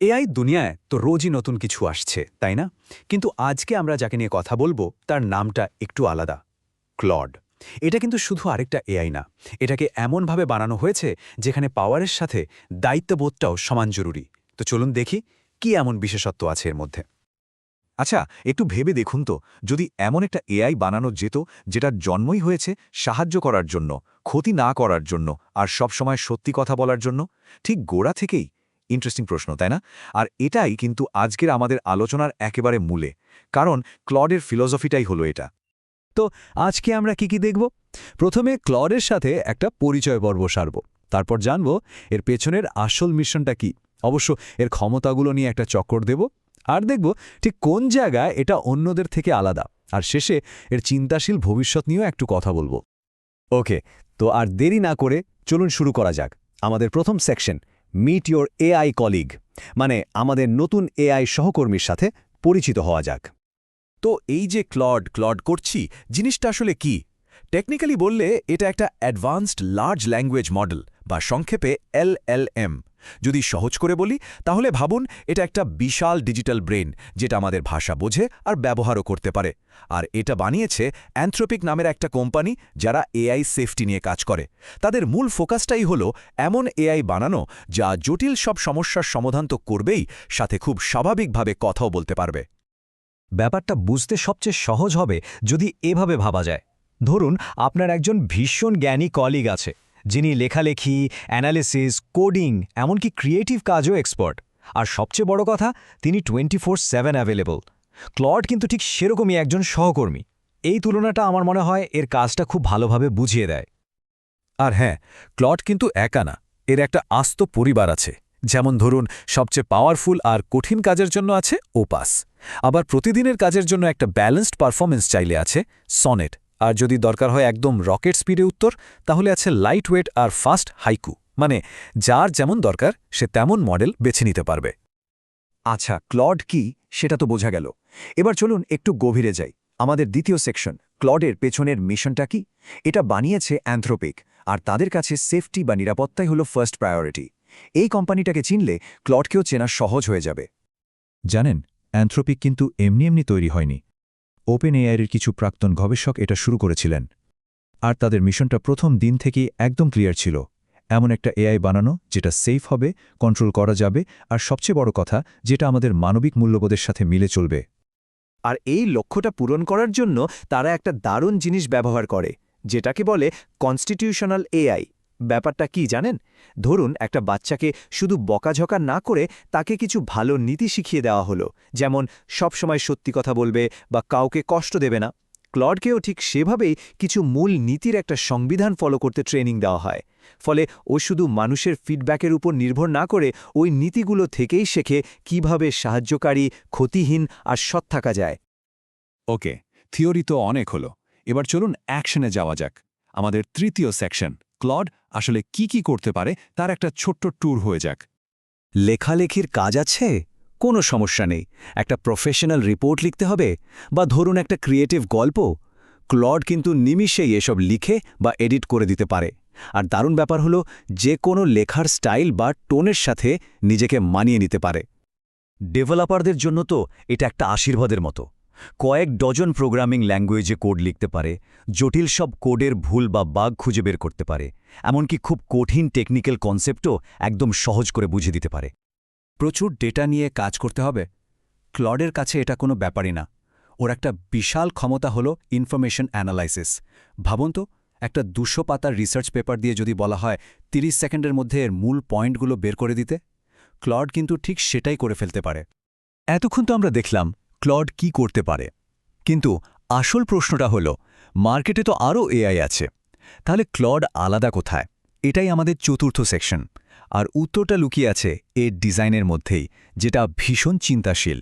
AI দুনিয়ায় তো রোজই নতুন কিছু আসছে, তাই না? কিন্তু আজকে আমরা যাকে নিয়ে কথা বলব, তার নামটা একটু আলাদা, ক্লড। এটা কিন্তু শুধু আরেকটা এআই না, এটাকে এমনভাবে বানানো হয়েছে যেখানে পাওয়ারের সাথে দায়িত্ববোধটাও সমান জরুরি। তো চলুন দেখি কি এমন বিশেষত্ব আছে এর মধ্যে। আচ্ছা একটু ভেবে দেখুন তো, যদি এমন একটা এআই বানানো যেত যেটার জন্মই হয়েছে সাহায্য করার জন্য, ক্ষতি না করার জন্য, আর সবসময় সত্যি কথা বলার জন্য, ঠিক গোড়া থেকেই ইন্টারেস্টিং প্রশ্ন, তাই না? আর এটাই কিন্তু আজকের আমাদের আলোচনার একেবারে মূলে, কারণ ক্লডের ফিলসফিটাই হলো এটা। তো আজকে আমরা কি কি দেখব? প্রথমে ক্লডের সাথে একটা পরিচয় পর্ব সারব, তারপর জানব এর পেছনের আসল মিশনটা কি। অবশ্য এর ক্ষমতাগুলো নিয়ে একটা চক্কর দেব, আর দেখব ঠিক কোন জায়গায় এটা অন্যদের থেকে আলাদা, আর শেষে এর চিন্তাশীল ভবিষ্যৎ নিয়েও একটু কথা বলব। ওকে, তো আর দেরি না করে চলুন শুরু করা যাক। আমাদের প্রথম section meet your AI colleague মানে আমাদের নতুন এআই সহকর্মীর সাথে পরিচিত হওয়া যাক। তো এই যে ক্লড ক্লড করছি, জিনিসটা আসলে কি? টেকনিক্যালি বললে এটা একটা অ্যাডভান্সড লার্জ ল্যাঙ্গুয়েজ মডেল বা সংক্ষেপে এলএলএম যদি সহজ করে বলি, তাহলে ভাবুন এটা একটা বিশাল ডিজিটাল ব্রেন, যেটা আমাদের ভাষা বোঝে আর ব্যবহারও করতে পারে। আর এটা বানিয়েছে অ্যান্থ্রোপিক নামের একটা কোম্পানি যারা এআই সেফটি নিয়ে কাজ করে। তাদের মূল ফোকাসটাই হলো এমন এআই বানানো যা জটিল সব সমস্যার সমাধান তো করবেই, সাথে খুব স্বাভাবিকভাবে কথাও বলতে পারবে। ব্যাপারটা বুঝতে সবচেয়ে সহজ হবে যদি এভাবে ভাবা যায়। ধরুন, আপনার একজন ভীষণ জ্ঞানী কলিগ আছে। যিনি লেখালেখি, অ্যানালিসিস, কোডিং, এমনকি ক্রিয়েটিভ কাজও এক্সপার্ট। আর সবচেয়ে বড় কথা, তিনি twenty four seven available. Claude কিন্তু ঠিক সেরকমই একজন সহকর্মী। এই তুলনাটা আমার মনে হয় এর কাজটা খুব ভালোভাবে বুঝিয়ে দেয়। আর হ্যাঁ ক্লড কিন্তু একা না, এর একটা আস্ত পরিবার আছে। যেমন ধরুন, সবচেয়ে পাওয়ারফুল আর কঠিন কাজের জন্য আছে ওপাস। আবার প্রতিদিনের কাজের জন্য একটা ব্যালেন্সড পারফরমেন্স চাইলে আছে সনেট। আর যদি দরকার হয় একদম রকেট স্পিডে উত্তর, তাহলে আছে লাইট ওয়েট আর ফাস্ট হাইকু মানে যার যেমন দরকার, সে তেমন মডেল বেছে নিতে পারবে। আচ্ছা ক্লড কি? সেটা তো বোঝা গেল। এবার চলুন একটু গভীরে যাই। আমাদের দ্বিতীয় সেকশন ক্লডের পেছনের মিশনটা কি? এটা বানিয়েছে অ্যান্থ্রোপিক আর তাদের কাছে সেফটি বা নিরাপত্তাই হলো ফার্স্ট প্রায়োরিটি এই কোম্পানিটাকে চিনলে ক্লডকেও চেনা সহজ হয়ে যাবে। জানেন অ্যান্থ্রোপিক কিন্তু এমনি এমনি তৈরি হয়নি। ওপেন এআইয়ের কিছু প্রাক্তন গবেষক এটা শুরু করেছিলেন। আর তাদের মিশনটা প্রথম দিন থেকেই একদম ক্লিয়ার ছিল। এমন একটা এআই বানানো যেটা সেফ হবে, কন্ট্রোল করা যাবে, আর সবচেয়ে বড় কথা, যেটা আমাদের মানবিক মূল্যবোধের সাথে মিলে চলবে। আর এই লক্ষ্যটা পূরণ করার জন্য তারা একটা দারুণ জিনিস ব্যবহার করে, যেটাকে বলে কনস্টিটিউশনাল এআই। ব্যাপারটা কি জানেন? ধরুন, একটা বাচ্চাকে শুধু বকাঝকা না করে তাকে কিছু ভালো নীতি শিখিয়ে দেওয়া হলো। যেমন, সবসময় সত্যি কথা বলবে বা কাউকে কষ্ট দেবে না। ক্লডকেও ঠিক সেভাবেই কিছু মূল নীতির একটা সংবিধান ফলো করতে ট্রেনিং দেওয়া হয়। ফলে ও শুধু মানুষের ফিডব্যাকের উপর নির্ভর না করে ওই নীতিগুলো থেকেই শেখে কীভাবে সাহায্যকারী, ক্ষতিহীন আর সৎ থাকা যায়। ওকে, থিওরি তো অনেক হলো। এবার চলুন অ্যাকশনে যাওয়া যাক। আমাদের তৃতীয় সেকশন। ক্লড আসলে কি কি করতে পারে তার একটা ছোট্ট ট্যুর হয়ে যাক। লেখালেখির কাজ আছে? কোনো সমস্যা নেই। একটা প্রফেশনাল রিপোর্ট লিখতে হবে বা ধরুন একটা ক্রিয়েটিভ গল্প। ক্লড কিন্তু নিমিষেই এসব লিখে বা এডিট করে দিতে পারে। আর দারুণ ব্যাপার হলো যে কোনো লেখার স্টাইল বা টোনের সাথে নিজেকে মানিয়ে নিতে পারে। ডেভেলপারদের জন্য তো এটা একটা আশীর্বাদের মতো। কয়েক ডজন প্রোগ্রামিং ল্যাঙ্গুয়েজে কোড লিখতে পারে, জটিল সব কোডের ভুল বা বাগ খুঁজে বের করতে পারে, এমনকি খুব কঠিন টেকনিক্যাল কনসেপ্টও একদম সহজ করে বুঝে দিতে পারে। প্রচুর ডেটা নিয়ে কাজ করতে হবে। ক্লডের কাছে এটা কোনো ব্যাপারই না। ওর একটা বিশাল ক্ষমতা হলো ইনফরমেশন অ্যানালাইসিস। ভাবুন তো, একটা দুশো পাতার রিসার্চ পেপার দিয়ে যদি বলা হয় ৩০ সেকেন্ডের মধ্যে এর মূল পয়েন্টগুলো বের করে দিতে, ক্লড কিন্তু ঠিক সেটাই করে ফেলতে পারে। এতক্ষণ তো আমরা দেখলাম ক্লড কি করতে পারে? কিন্তু আসল প্রশ্নটা হল, মার্কেটে তো আরও এআই আছে। তাহলে ক্লড আলাদা কোথায়? এটাই আমাদের চতুর্থ সেকশন। আর উত্তরটা লুকিয়ে আছে এর ডিজাইনের মধ্যেই, যেটা ভীষণ চিন্তাশীল।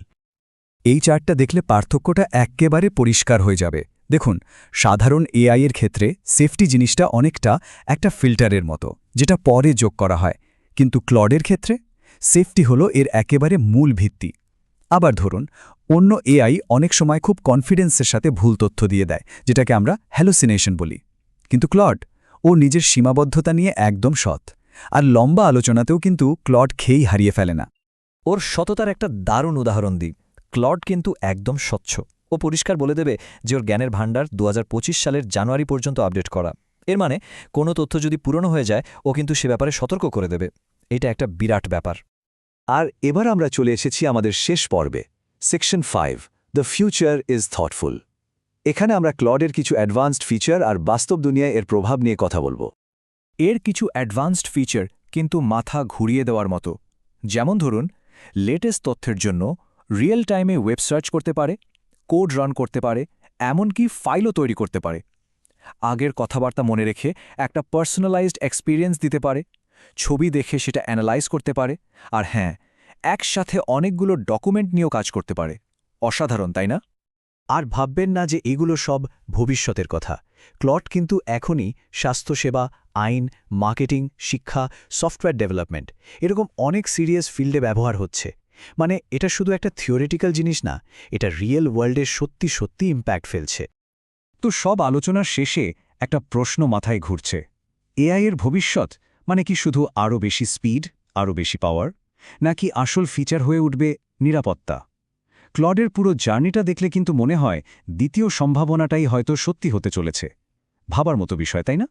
এই চার্টটা দেখলে পার্থক্যটা এক্কেবারে পরিষ্কার হয়ে যাবে। দেখুন, সাধারণ এআই এর ক্ষেত্রে সেফটি জিনিসটা অনেকটা একটা ফিল্টারের মতো, যেটা পরে যোগ করা হয়। কিন্তু ক্লডের ক্ষেত্রে সেফটি হলো এর একেবারে মূল ভিত্তি। আবার ধরুন অন্য এআই অনেক সময় খুব কনফিডেন্সের সাথে ভুল তথ্য দিয়ে দেয়, যেটাকে আমরা হ্যালোসিনেশন বলি। কিন্তু ক্লড, ও নিজের সীমাবদ্ধতা নিয়ে একদম সৎ। আর লম্বা আলোচনাতেও কিন্তু ক্লড খেয়েই হারিয়ে ফেলে না। ওর সততার একটা দারুণ উদাহরণ দিই। ক্লড কিন্তু একদম স্বচ্ছ। ও পরিষ্কার বলে দেবে যে ওর জ্ঞানের ভাণ্ডার দু হাজার পঁচিশ সালের জানুয়ারি পর্যন্ত আপডেট করা। এর মানে কোনো তথ্য যদি পুরনো হয়ে যায়, ও কিন্তু সে ব্যাপারে সতর্ক করে দেবে। এটা একটা বিরাট ব্যাপার। আর এবার আমরা চলে এসেছি আমাদের শেষ পর্বে। Section five the future is thoughtful এখানে আমরা ক্লডের কিছু অ্যাডভান্সড ফিচার আর বাস্তব দুনিয়ায় এর প্রভাব নিয়ে কথা বলব। এর কিছু অ্যাডভান্সড ফিচার কিন্তু মাথা ঘুরিয়ে দেওয়ার মতো। যেমন ধরুন লেটেস্ট তথ্যের জন্য রিয়েল টাইমে ওয়েব সার্চ করতে পারে কোড রান করতে পারে, এমনকি ফাইলও তৈরি করতে পারে। আগের কথাবার্তা মনে রেখে একটা পার্সোনালাইজড এক্সপিরিয়েন্স দিতে পারে, ছবি দেখে সেটা অ্যানালাইজ করতে পারে, আর হ্যাঁ একসাথে অনেকগুলো ডকুমেন্ট নিয়েও কাজ করতে পারে। অসাধারণ, তাই না? আর ভাববেন না যে এগুলো সব ভবিষ্যতের কথা। ক্লট কিন্তু এখনই স্বাস্থ্যসেবা, আইন, মার্কেটিং, শিক্ষা, সফটওয়্যার ডেভেলপমেন্ট। এরকম অনেক সিরিয়াস ফিল্ডে ব্যবহার হচ্ছে। মানে এটা শুধু একটা থিওরিটিক্যাল জিনিস না, এটা রিয়েল ওয়ার্ল্ডের সত্যি সত্যি ইম্প্যাক্ট ফেলছে। তো সব আলোচনার শেষে একটা প্রশ্ন মাথায় ঘুরছে। এআই এর ভবিষ্যৎ মানে কি শুধু আরও বেশি স্পিড আরও বেশি পাওয়ার? নাকি আসল ফিচার হয়ে উঠবে নিরাপত্তা? ক্লডের পুরো জার্নিটা দেখলে কিন্তু মনে হয় দ্বিতীয় সম্ভাবনাটাই হয়তো সত্যি হতে চলেছে। ভাবার মতো বিষয়, তাই না?